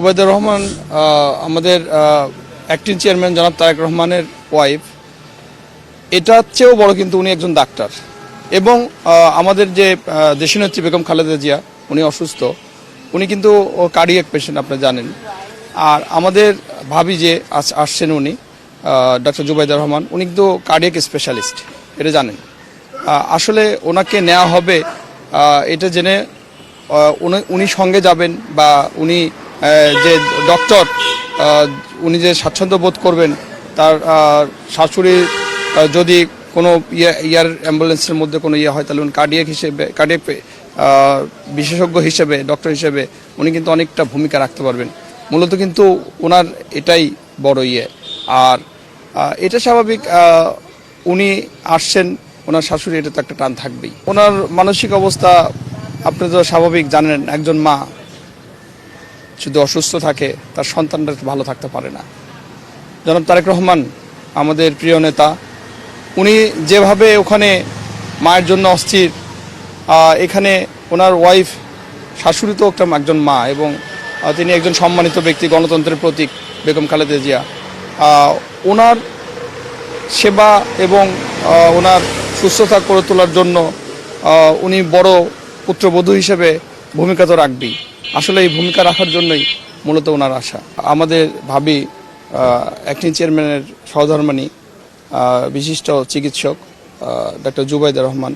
ওবায়দুর রহমান আমাদের acting chairman জনাব তারেক রহমানের ওয়াইফ এটার চেয়েও বড় কিন্তু উনি একজন ডাক্তার এবং আমাদের যে দেশনেত্রী বেগম খালেদা জিয়া, উনি অসুস্থ, উনি কিন্তু কার্ডিয়াক পেশেন্ট আপনি জানেন। আর আমাদের ভাবি যে আস- আসছেন উনি ডক্টর জুবাইদুর রহমান, উনি কিন্তু কার্ডিয়াক স্পেশালিস্ট এটা জানেন। আসলে ওনাকে নেওয়া হবে এটা জেনে উনি- সঙ্গে যাবেন বা উনি যে ডক্টর উনি যে স্বাচ্ছন্দ্য বোধ করবেন, তার শাশুড়ি যদি কোনো ইয়ে ইয়ার অ্যাম্বুলেন্সের মধ্যে কোনো ইয়ে হয়, তাহলে উনি কার্ডিয়াক হিসেবে কার্ডিয়াক বিশেষজ্ঞ হিসেবে ডক্টর হিসেবে উনি কিন্তু অনেকটা ভূমিকা রাখতে পারবেন। মূলত কিন্তু ওনার এটাই বড় ইয়ে। আর এটা স্বাভাবিক উনি আসছেন, ওনার শাশুড়ি, এটা তো একটা টান থাকবেই। ওনার মানসিক অবস্থা, আপনি তো স্বাভাবিক জানেন, একজন মা যদি অসুস্থ থাকে, তার সন্তানরা ভালো থাকতে পারে না। জনাব তারেক রহমান, আমাদের প্রিয় নেতা, উনি যেভাবে ওখানে মায়ের জন্য অস্থির এখানে ওনার ওয়াইফ, শাশুড়ি তো একটা একজন মা এবং তিনি একজন সম্মানিত ব্যক্তি, গণতন্ত্রের প্রতীক, বেগম খালেদা জিয়া। ওনার সেবা এবং ওনার সুস্থতা করে তোলার জন্য উনি বড় পুত্রবধূ হিসেবে ভূমিকা তো রাখবেই। আসলে এই ভূমিকা রাখার জন্যই মূলত ওনার আশা। আমাদের ভাবি অ্যাক্টিং চেয়ারম্যানের সহধর্মিনী বিশিষ্ট চিকিৎসক ডক্টর জুবাইদুর রহমান,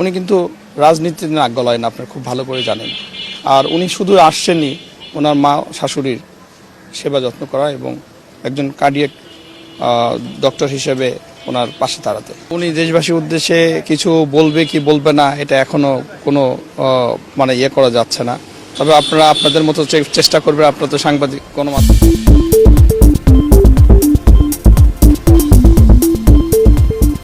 উনি কিন্তু রাজনীতিতে নাক গলায় না, আপনার খুব ভালো করে জানেন। আর উনি শুধু আসছেনই ওনার মা শাশুড়ির সেবা যত্ন করা এবং একজন কার্ডিয়াক ডক্টর হিসেবে ওনার পাশে দাঁড়াতে। উনি দেশবাসীর উদ্দেশ্যে কিছু বলবে কি বলবে না, এটা এখনও কোনো মানে ইয়ে করা যাচ্ছে না। তবে আপনারা আপনাদের মতো চেষ্টা করবেন আপনারা তো সাংবাদিক গণমাধ্যম।